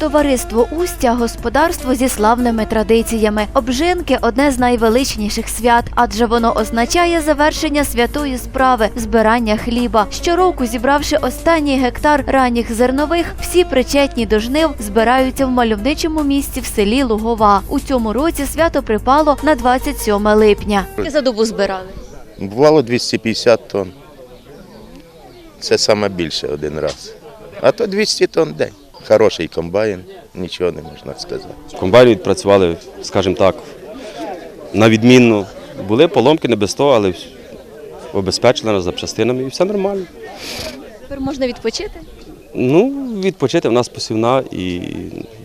Товариство Устя господарство зі славними традиціями. Обжинки одне з найвеличніших свят, адже воно означає завершення святої справи збирання хліба. Щороку, зібравши останній гектар ранніх зернових, всі причетні до жнив збираються в мальовничому місці в селі Лугова. У цьому році свято припало на 27 липня. За добу збирали. Бувало 250 тонн. Це саме більше один раз. А то 200 тонн в день. Хороший комбайн, нічого не можна сказати. Комбайни відпрацювали, скажімо так, на відмінно. Були поломки не без того, але обезпечили нас запчастинами і все нормально. Тепер можна відпочити. Ну, відпочити в нас посівна і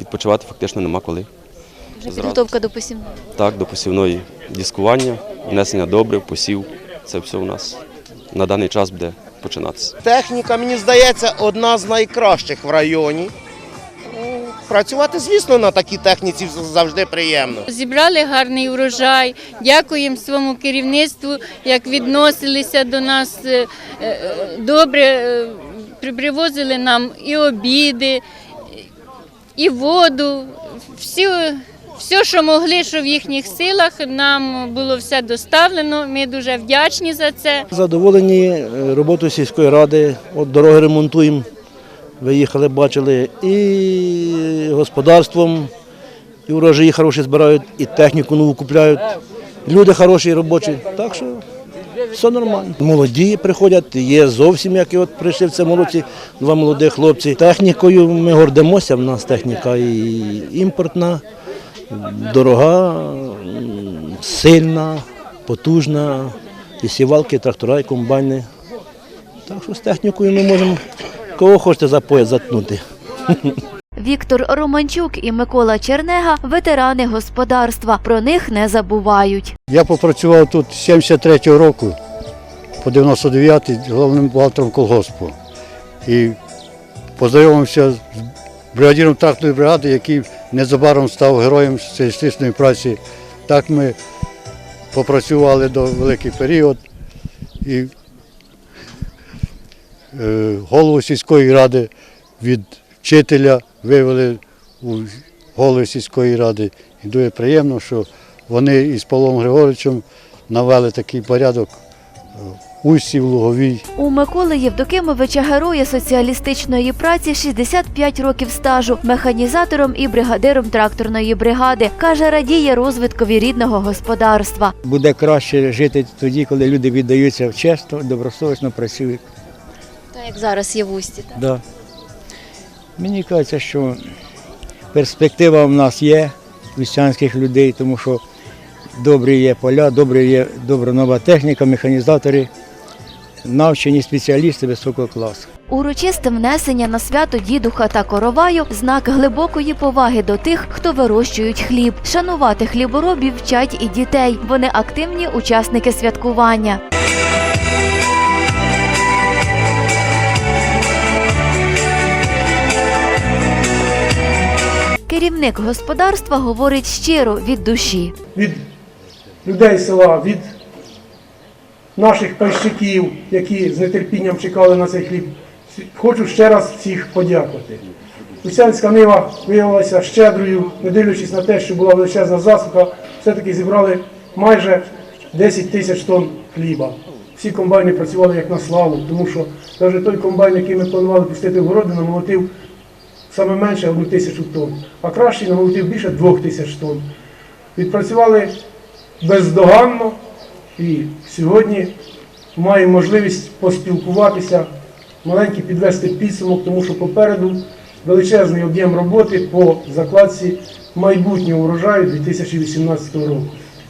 відпочивати фактично нема коли. Вже підготовка до посівної. Так, до посівної дискування, внесення добрив, посів. Це все у нас на даний час буде починатися. Техніка, мені здається, одна з найкращих в районі. Працювати, звісно, на такій техніці завжди приємно. Зібрали гарний урожай. Дякуємо своєму керівництву, як відносилися до нас е, е, добре. е, Привозили нам і обіди, і воду. Всі, все, що могли, що в їхніх силах, нам було все доставлено. Ми дуже вдячні за це. Задоволені роботою сільської ради, от дороги ремонтуємо, виїхали, бачили, і господарством, і урожаї хороші збирають, і техніку нову купляють. Люди хороші, робочі. Так що все нормально. Молоді приходять, є зовсім, як і от прийшли в цьому році два молоді хлопці. Технікою ми гордимося, в нас техніка і імпортна, дорога, сильна, потужна, і сівалки, і трактора, і комбайни. Так що з технікою ми можемо кого хочете за пояс заткнути. Віктор Романчук і Микола Чернега ветерани господарства. Про них не забувають. Я попрацював тут з 73-го року по 99-й головним бухгалтером колгоспу. І познайомився з бригадіром трактової бригади, який незабаром став героєм соціалістичної праці. Так ми попрацювали до великий період. І голову сільської ради від вчителя вивели у голову сільської ради. І дуже приємно, що вони із Павлом Григоровичем навели такий порядок е, Усі в Луговій. У Миколи Євдокимовича героя соціалістичної праці 65 років стажу, механізатором і бригадиром тракторної бригади. Каже, радіє розвиткові рідного господарства. буде краще жити тоді, коли люди віддаються чесно, добросовісно працюють. Так як зараз є в усті. Да. Мені кажеться, що перспектива в нас є містянських людей, тому що добрі є поля, добрі є добра нова техніка, механізатори, навчені спеціалісти високого класу. Урочисте внесення на свято дідуха та короваю знак глибокої поваги до тих, хто вирощують хліб. Шанувати хліборобів вчать і дітей. Вони активні учасники святкування. Керівник господарства говорить щиро від душі. від людей села, від наших пайщиків, які з нетерпінням чекали на цей хліб. Хочу ще раз всіх подякувати. Лусянська нива виявилася щедрою, не дивлячись на те, що була величезна засуха, все-таки зібрали майже 10 тисяч тонн хліба. Всі комбайни працювали як на славу, тому що навіть той комбайн, який ми планували пустити в городи, намолотив саме менше одну тисячу тонн, а кращий намолотив більше двох тисяч тонн. Відпрацювали бездоганно і сьогодні маємо можливість поспілкуватися, маленький підвести підсумок, тому що попереду величезний об'єм роботи по закладці майбутнього урожаю 2018 року.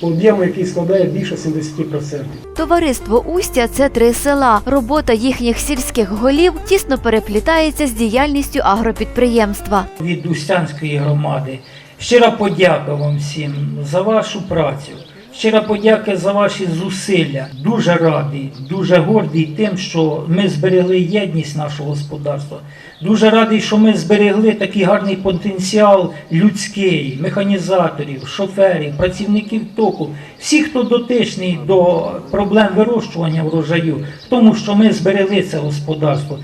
Об'єму, який складає більше 70%. Товариство Устя це три села. Робота їхніх сільських голів тісно переплітається з діяльністю агропідприємства. від Устянської громади. Щира подяка вам всім за вашу працю. Щира подяка за ваші зусилля. Дуже радий, дуже гордий тим, що ми зберегли єдність нашого господарства. Дуже радий, що ми зберегли такий гарний потенціал людський, механізаторів, шоферів, працівників току, всіх, хто дотичний до проблем вирощування врожаю, тому, що ми зберегли це господарство.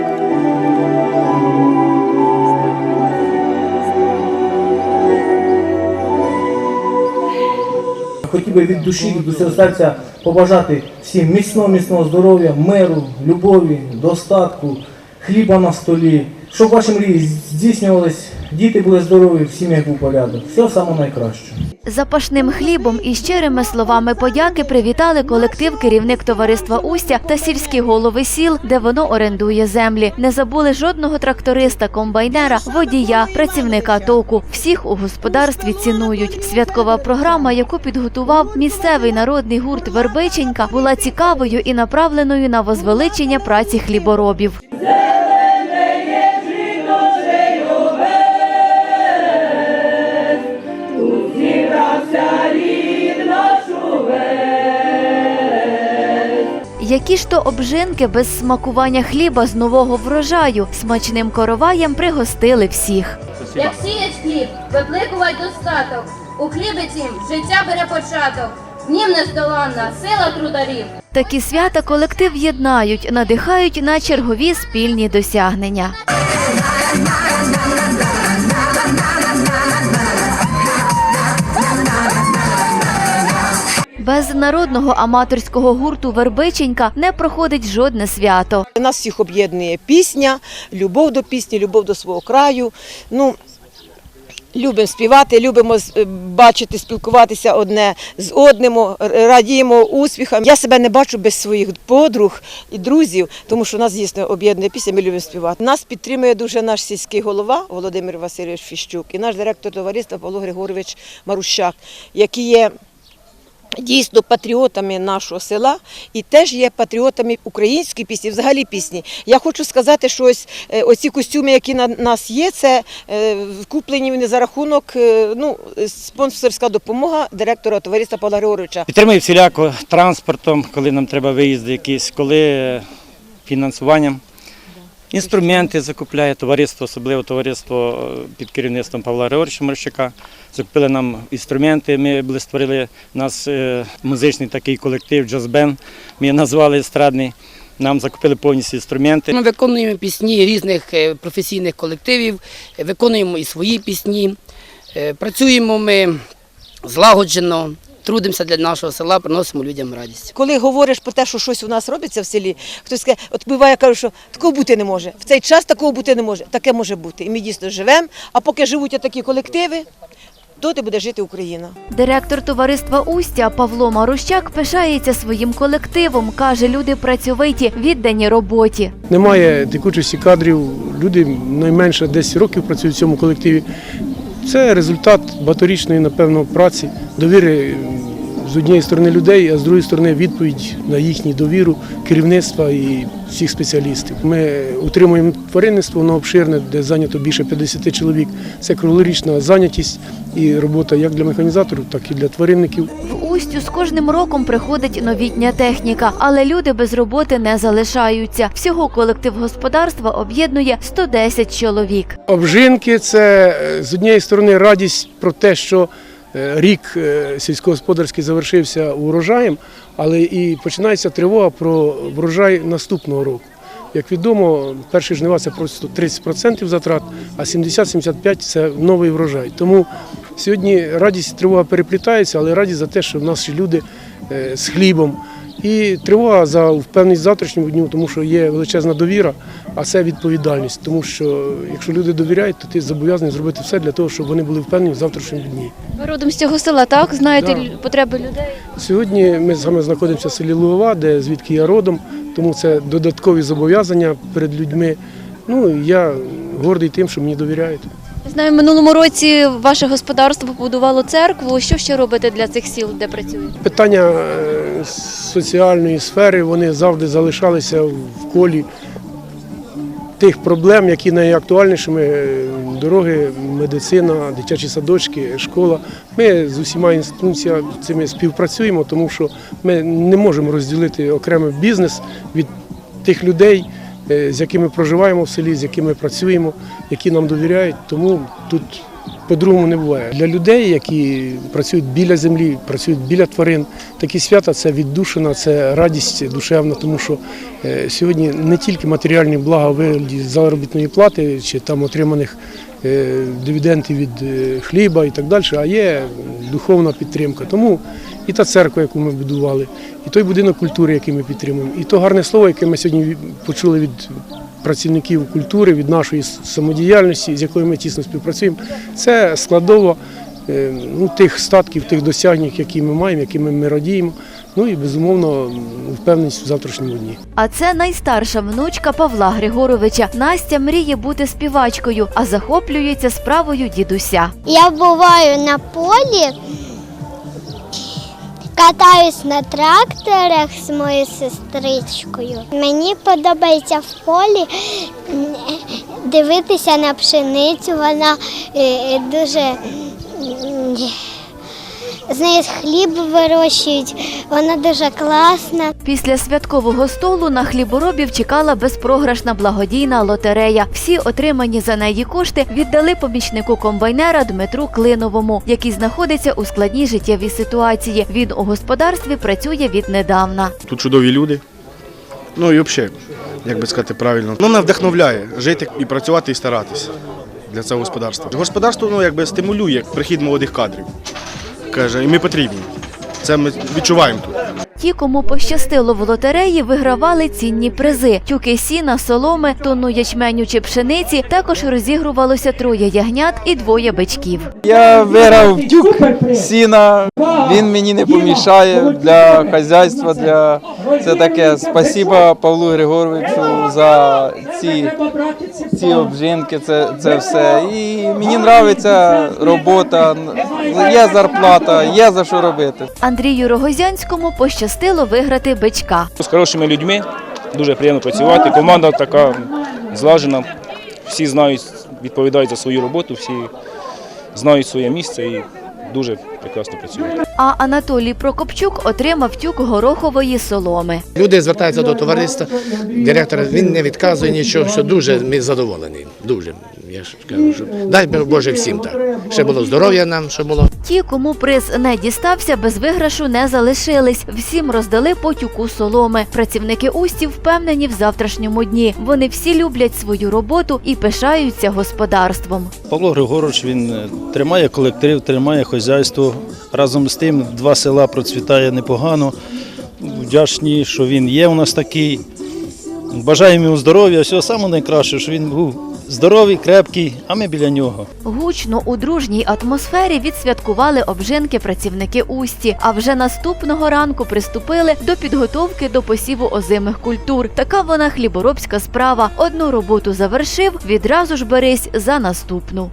Хотів би від душі, від усього серця побажати всім міцного, міцного здоров'я, миру, любові, достатку, хліба на столі, щоб ваші мрії здійснювались, діти були здорові, в сім'ях був порядок. Всього самого найкращого. Запашним хлібом і щирими словами подяки привітали колектив керівник товариства Устя та сільські голови сіл, де воно орендує землі. Не забули жодного тракториста, комбайнера, водія, працівника току. Всіх у господарстві цінують. Святкова програма, яку підготував місцевий народний гурт Вербиченька, була цікавою і направленою на возвеличення праці хліборобів. Які ж то обжинки без смакування хліба з нового врожаю смачним короваєм пригостили всіх. Як сіять хліб, випликувай достаток. У хлібі цім життя бере початок. Днім нім нездоланна сила трударів. Такі свята колектив єднають, надихають на чергові спільні досягнення. Без народного аматорського гурту Вербиченька не проходить жодне свято. Нас всіх об'єднує пісня, любов до пісні, любов до свого краю. Ну, любимо співати, любимо е, бачити, спілкуватися одне з одним, радіємо успіхам. Я себе не бачу без своїх подруг і друзів, тому що нас дійсно об'єднує пісня, ми любимо співати. Нас підтримує дуже наш сільський голова Володимир Васильович Фіщук і наш директор товариства Павло Григорович Марущак, які є дійсно патріотами нашого села і теж є патріотами української пісні, взагалі пісні. Я хочу сказати, що ось е, оці костюми, які на нас є, це е, куплені вони за рахунок е, ну, спонсорська допомога директора товариства Павла Григоровича. Підтримує всіляко транспортом, коли нам треба виїзди якісь, коли фінансуванням. Інструменти закупляє товариство, особливо товариство е, під керівництвом Павла Григоровича Марщака. Закупили нам інструменти. Ми були створили у нас е, музичний такий колектив джаз-бен. Ми назвали естрадний. Нам закупили повністю інструменти. Ми виконуємо пісні різних е, професійних колективів, виконуємо і свої пісні. Працюємо ми злагоджено, трудимося для нашого села, приносимо людям радість. Коли говориш про те, що щось у нас робиться в селі, хтось каже, от буває, каже, що такого бути не може. В цей час такого бути не може. Таке може бути. І ми дійсно живемо. А поки живуть такі колективи, доти буде жити Україна. Директор товариства Устя Павло Марущак пишається своїм колективом. каже, люди працьовиті, віддані роботі. Немає текучості кадрів, люди найменше 10 років працюють в цьому колективі. Це результат багаторічної, напевно, праці, довіри з однієї сторони людей, а з другої сторони відповідь на їхню довіру керівництва і всіх спеціалістів. Ми утримуємо тваринництво, воно обширне, де зайнято більше 50 чоловік. Це круглорічна зайнятість і робота як для механізаторів, так і для тваринників. Устю з кожним роком приходить новітня техніка, але люди без роботи не залишаються. Всього колектив господарства об'єднує 110 чоловік. Обжинки це е, з однієї сторони радість про те, що е, рік е, сільськогосподарський завершився урожаєм, але і починається тривога про врожай наступного року. Як відомо, перші жнива це просто 30% затрат, а 70-75% це новий врожай. Тому сьогодні радість і тривога переплітаються, але радість за те, що в нас ще люди е, з хлібом. І тривога за впевненість в завтрашньому дню, тому що є величезна довіра, а це відповідальність. Тому що якщо люди довіряють, то ти зобов'язаний зробити все для того, щоб вони були впевнені в завтрашньому дні. Ви родом з цього села, так? Знаєте Да. потреби людей? Сьогодні ми з вами знаходимося в селі Лугова, де звідки я родом, тому це додаткові зобов'язання перед людьми. Ну я гордий тим, що мені довіряють. Знаю, в минулому році ваше господарство побудувало церкву. Що ще робите для цих сіл, де працюєте? Питання е, соціальної сфери вони завжди залишалися в колі тих проблем, які найактуальнішими е, дороги, медицина, дитячі садочки, школа. Ми з усіма інституціями цими співпрацюємо, тому що ми не можемо розділити окремий бізнес від тих людей, з якими проживаємо в селі, з якими працюємо, які нам довіряють. Тому тут по-другому не буває. Для людей, які працюють біля землі, працюють біля тварин, такі свята це віддушина, це радість душевна, тому що е, сьогодні не тільки матеріальні блага вигляді заробітної плати чи там отриманих е, дивіденди від е, хліба і так далі, а є духовна підтримка. Тому і та церква, яку ми будували, і той будинок культури, який ми підтримуємо, і то гарне слово, яке ми сьогодні почули від працівників культури, від нашої самодіяльності, з якою ми тісно співпрацюємо, це складово е, ну, тих статків, тих досягнень, які ми маємо, якими ми радіємо. Ну і безумовно впевненість в завтрашньому дні. А це найстарша внучка Павла Григоровича. Настя мріє бути співачкою, а захоплюється справою дідуся. Я буваю на полі, катаюсь на тракторах з моєю сестричкою. Мені подобається в полі дивитися на пшеницю. Вона е, дуже м, з неї хліб вирощують, вона дуже класна. Після святкового столу на хліборобів чекала безпрограшна благодійна лотерея. Всі отримані за неї кошти віддали помічнику комбайнера Дмитру Клиновому, який знаходиться у складній життєвій ситуації. Він у господарстві працює віднедавна. Тут чудові люди. Ну і взагалі, як би сказати правильно, ну, мене вдохновляє жити і працювати і старатися для цього господарства. Господарство ну, якби стимулює прихід молодих кадрів. Каже, і ми потрібні. Це ми відчуваємо тут. Ті, кому пощастило в лотереї, вигравали цінні призи: тюки сіна, соломи, тонну ячменю чи пшениці. Також розігрувалося троє ягнят і двоє бичків. Я виграв тюк сіна, він мені не помішає для хазяйства. Для це таке. Спасіба Павлу Григоровичу за ці, ці обжинки, це, це все. І мені подобається робота, є зарплата, є за що робити. Андрію Рогозянському пощастило виграти бичка. З хорошими людьми дуже приємно працювати. Команда така злажена. Всі знають, відповідають за свою роботу, всі знають своє місце і дуже прекрасно працюють. А Анатолій Прокопчук отримав тюк горохової соломи. Люди звертаються до товариства, директор він не відказує нічого, що дуже ми задоволені. Дуже. Я ж кажу, що дай Боже всім так. Ще було здоров'я нам, що було. Ті, кому приз не дістався, без виграшу не залишились. Всім роздали по тюку соломи. Працівники устів впевнені в завтрашньому дні. Вони всі люблять свою роботу і пишаються господарством. Павло Григорович він е, тримає колектив, тримає хазяйство. Разом з тим два села процвітає непогано. Вдячні, що він є у нас такий. Бажаємо йому здоров'я, всього самого найкращого, що він був здоровий, крепкий, а ми біля нього. Гучно у дружній атмосфері відсвяткували обжинки працівники Усті. А вже наступного ранку приступили до підготовки до посіву озимих культур. Така вона хліборобська справа. Одну роботу завершив, відразу ж берись за наступну.